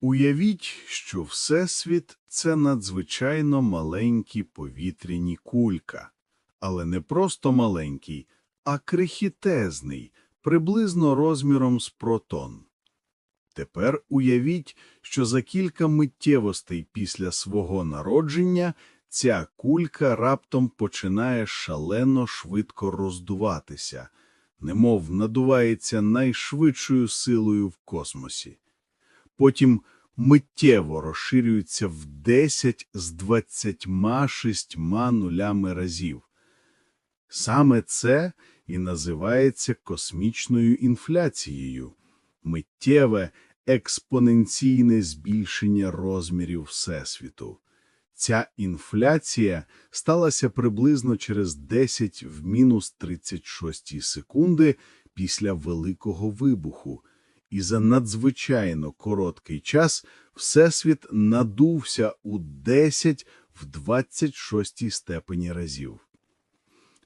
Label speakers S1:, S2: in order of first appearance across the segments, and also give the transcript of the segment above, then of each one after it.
S1: Уявіть, що Всесвіт – це надзвичайно маленькі повітряні кулька. Але не просто маленький, а крихітезний, приблизно розміром з протон. Тепер уявіть, що за кілька миттєвостей після свого народження ця кулька раптом починає шалено швидко роздуватися, немов надувається найшвидшою силою в космосі. Потім миттєво розширюється в 10 з 26 нулями разів. Саме це і називається космічною інфляцією – миттєве експоненційне збільшення розмірів Всесвіту. Ця інфляція сталася приблизно через 10 в мінус 36 секунди після Великого вибуху, і за надзвичайно короткий час Всесвіт надувся у 10 в 26 степені разів.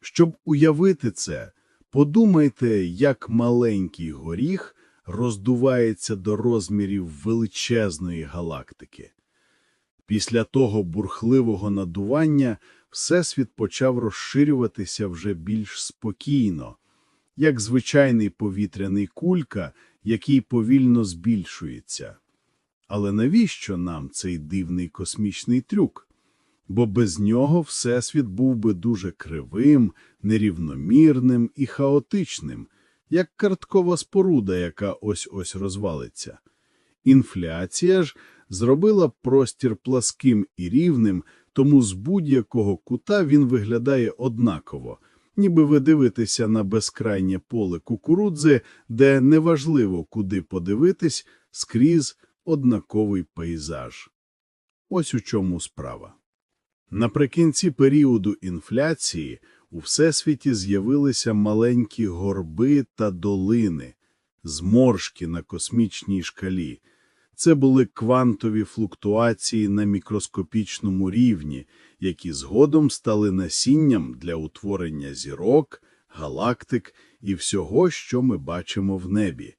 S1: Щоб уявити це, подумайте, як маленький горіх роздувається до розмірів величезної галактики. Після того бурхливого надування Всесвіт почав розширюватися вже більш спокійно, як звичайний повітряний кулька, який повільно збільшується. Але навіщо нам цей дивний космічний трюк? Бо без нього Всесвіт був би дуже кривим, нерівномірним і хаотичним, як карткова споруда, яка ось-ось розвалиться. Інфляція ж зробила простір пласким і рівним, тому з будь-якого кута він виглядає однаково, ніби ви дивитеся на безкрайнє поле кукурудзи, де неважливо, куди подивитись, скрізь однаковий пейзаж. Ось у чому справа. Наприкінці періоду інфляції у Всесвіті з'явилися маленькі горби та долини, зморшки на космічній шкалі. Це були квантові флуктуації на мікроскопічному рівні, які згодом стали насінням для утворення зірок, галактик і всього, що ми бачимо в небі.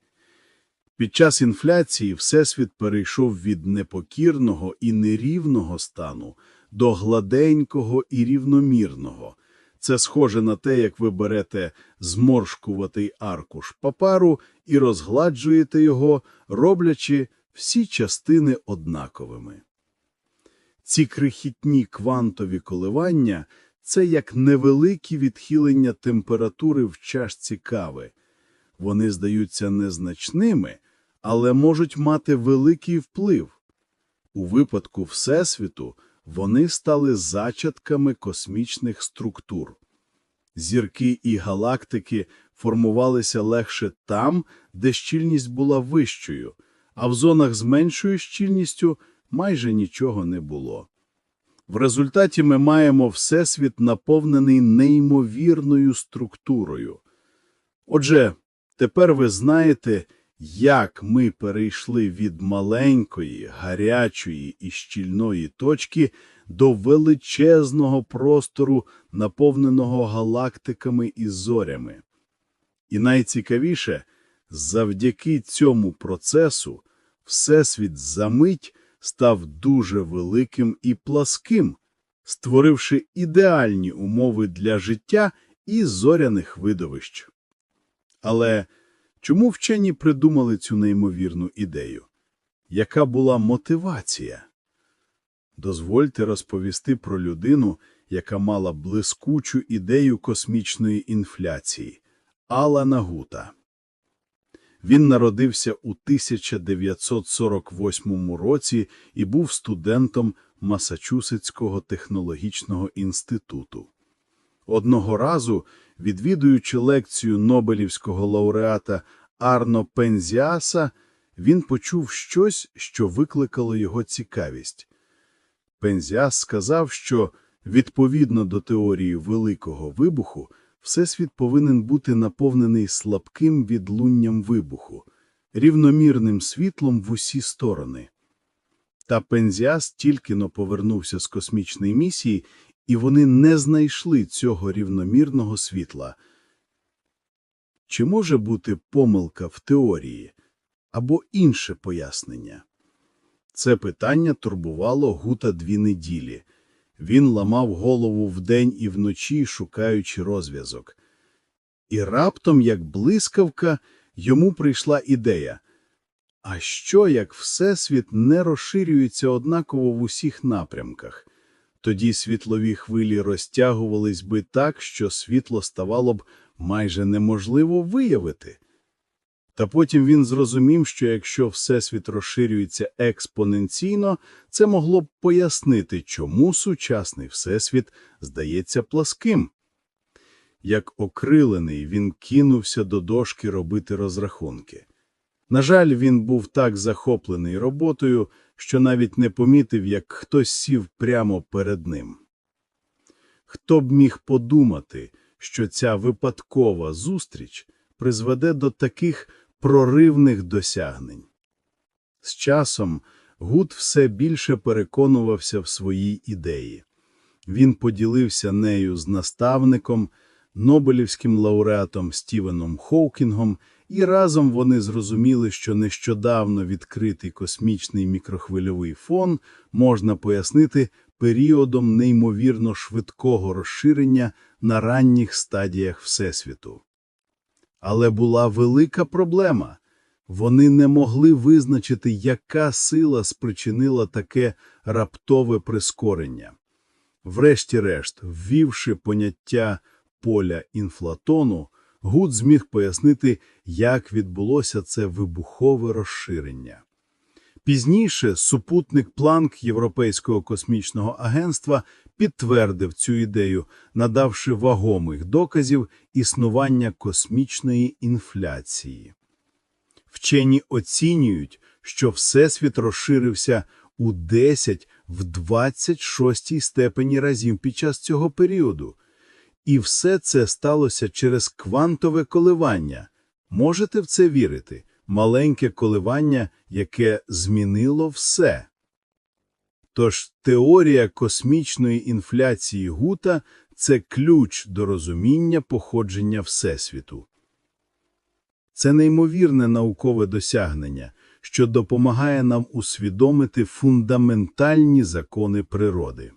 S1: Під час інфляції Всесвіт перейшов від непокірного і нерівного стану до гладенького і рівномірного. Це схоже на те, як ви берете зморшкуватий аркуш паперу і розгладжуєте його, роблячи всі частини однаковими. Ці крихітні квантові коливання – це як невеликі відхилення температури в чашці кави. Вони здаються незначними, але можуть мати великий вплив. У випадку Всесвіту вони стали зачатками космічних структур. Зірки і галактики формувалися легше там, де щільність була вищою, а в зонах з меншою щільністю майже нічого не було. В результаті ми маємо Всесвіт наповнений неймовірною структурою. Отже, тепер ви знаєте, як ми перейшли від маленької, гарячої і щільної точки до величезного простору, наповненого галактиками і зорями. І найцікавіше, завдяки цьому процесу Всесвіт за мить став дуже великим і пласким, створивши ідеальні умови для життя і зоряних видовищ. Але чому вчені придумали цю неймовірну ідею? Яка була мотивація? Дозвольте розповісти про людину, яка мала блискучу ідею космічної інфляції – Алана Гута. Він народився у 1948 році і був студентом Масачусетського технологічного інституту. Одного разу, відвідуючи лекцію Нобелівського лауреата Арно Пензіаса, він почув щось, що викликало його цікавість. Пензіас сказав, що, відповідно до теорії Великого вибуху, Всесвіт повинен бути наповнений слабким відлунням вибуху, рівномірним світлом в усі сторони. Та Пензіас тільки-но повернувся з космічної місії, і вони не знайшли цього рівномірного світла. Чи може бути помилка в теорії або інше пояснення? Це питання турбувало Гута дві неділі. Він ламав голову вдень і вночі, шукаючи розв'язок. І раптом, як блискавка, йому прийшла ідея. А що, як Всесвіт не розширюється однаково в усіх напрямках? Тоді світлові хвилі розтягувались би так, що світло ставало б майже неможливо виявити. Та потім він зрозумів, що якщо Всесвіт розширюється експоненційно, це могло б пояснити, чому сучасний Всесвіт здається пласким. Як окрилений, він кинувся до дошки робити розрахунки. На жаль, він був так захоплений роботою, що навіть не помітив, як хтось сів прямо перед ним. Хто б міг подумати, що ця випадкова зустріч призведе до таких проривних досягнень? З часом Гуд все більше переконувався в своїй ідеї. Він поділився нею з наставником, Нобелівським лауреатом Стівеном Хоукінгом, і разом вони зрозуміли, що нещодавно відкритий космічний мікрохвильовий фон можна пояснити періодом неймовірно швидкого розширення на ранніх стадіях Всесвіту. Але була велика проблема. Вони не могли визначити, яка сила спричинила таке раптове прискорення. Врешті-решт, ввівши поняття поля інфлатону, Гуд зміг пояснити, як відбулося це вибухове розширення. Пізніше супутник Планк Європейського космічного агентства підтвердив цю ідею, надавши вагомих доказів існування космічної інфляції. Вчені оцінюють, що Всесвіт розширився у 10 в 26 степені разів під час цього періоду. І все це сталося через квантове коливання. Можете в це вірити? Маленьке коливання, яке змінило все. Тож теорія космічної інфляції Гута – це ключ до розуміння походження Всесвіту. Це неймовірне наукове досягнення, що допомагає нам усвідомити фундаментальні закони природи.